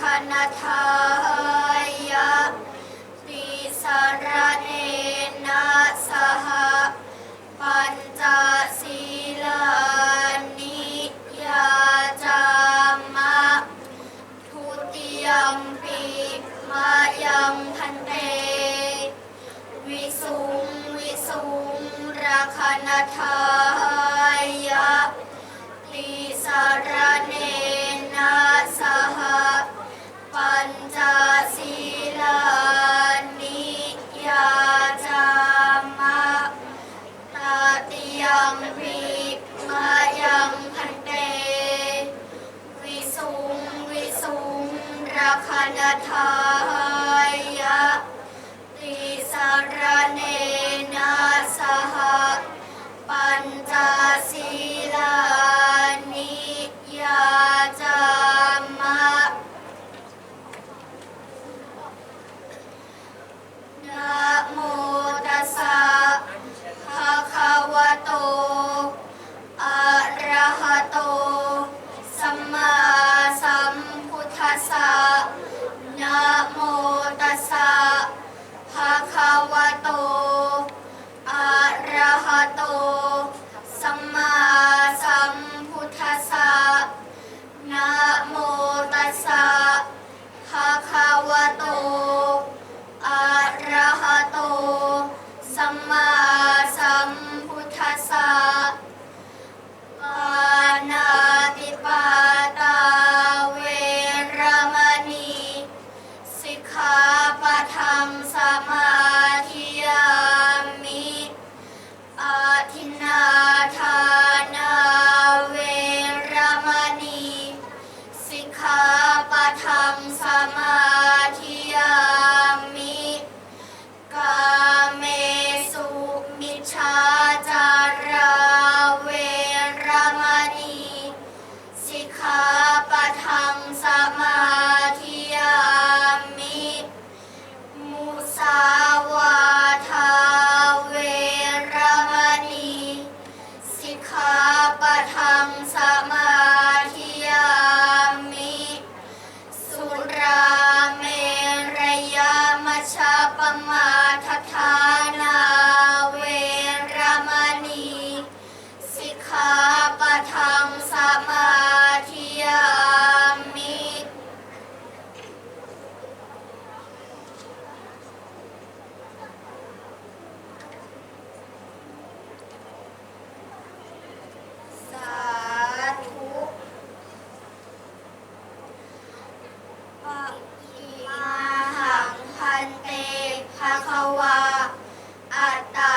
คณทา ยังวิมายังพันเต วิสุงวิสุงราคานาทา ระหะโต สัมมา Ada.